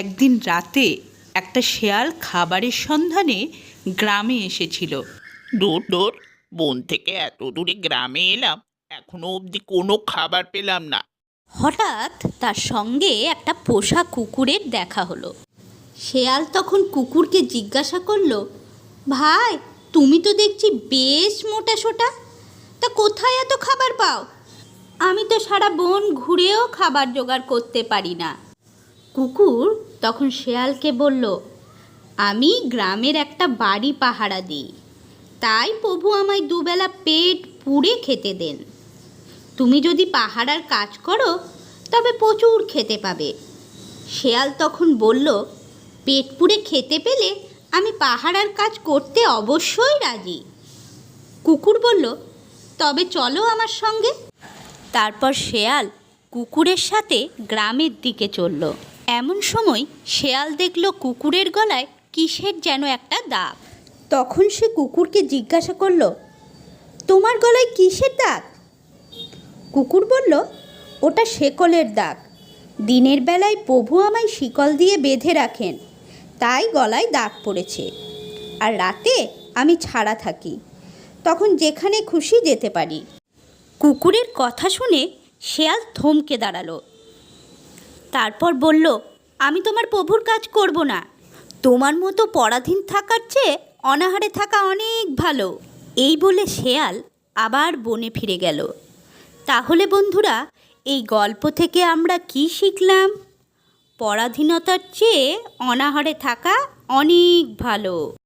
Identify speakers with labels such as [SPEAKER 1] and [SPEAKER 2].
[SPEAKER 1] একদিন রাতে একটা শেয়াল খাবারের সন্ধানে গ্রামে এসেছিল।
[SPEAKER 2] দূর দূর বন থেকে এত দূরে গ্রামে এলাম এখনও অবধি কোনো খাবার পেলাম না।
[SPEAKER 3] হঠাৎ তার সঙ্গে একটা পোষা কুকুরের দেখা হলো। শেয়াল তখন কুকুরকে জিজ্ঞাসা করল ভাই তুমি তো দেখছি বেশ মোটা সোটা তা কোথায় এত খাবার পাও? আমি তো সারা বন ঘুরেও খাবার জোগাড় করতে পারি না। কুকুর তখন শেয়ালকে বলল, আমি গ্রামের একটা বাড়ি পাহারা দিই। তাই প্রভু আমায় দুবেলা পেট পুড়ে খেতে দেন। তুমি যদি পাহারার কাজ করো, তবে প্রচুর খেতে পাবে। শেয়াল তখন বলল, পেট পুড়ে খেতে পেলে আমি পাহারার কাজ করতে অবশ্যই রাজি। কুকুর বলল, তবে চলো আমার সঙ্গে। তারপর শেয়াল কুকুরের সাথে গ্রামের দিকে চলল। এমন সময় শেয়াল দেখল কুকুরের গলায় কিসের যেন একটা দাগ। তখন সে কুকুরকে জিজ্ঞাসা করল তোমার গলায় কিসের দাগ? কুকুর বলল ওটা শেকলের দাগ। দিনের বেলায় প্রভু আমায় শিকল দিয়ে বেঁধে রাখেন তাই গলায় দাগ পড়েছে। আর রাতে আমি ছাড়া থাকি তখন যেখানে খুশি যেতে পারি। কুকুরের কথা শুনে শেয়াল থমকে দাঁড়াল। তারপর বলল, আমি তোমার প্রভুর কাজ করব না। তোমার মতো পরাধীন থাকার চেয়ে অনাহারে থাকা অনেক ভালো। এই বলে শেয়াল আবার বনে ফিরে গেল। তাহলে বন্ধুরা, এই গল্প থেকে আমরা কি শিখলাম? পরাধীনতার চেয়ে অনাহারে থাকা অনেক ভালো।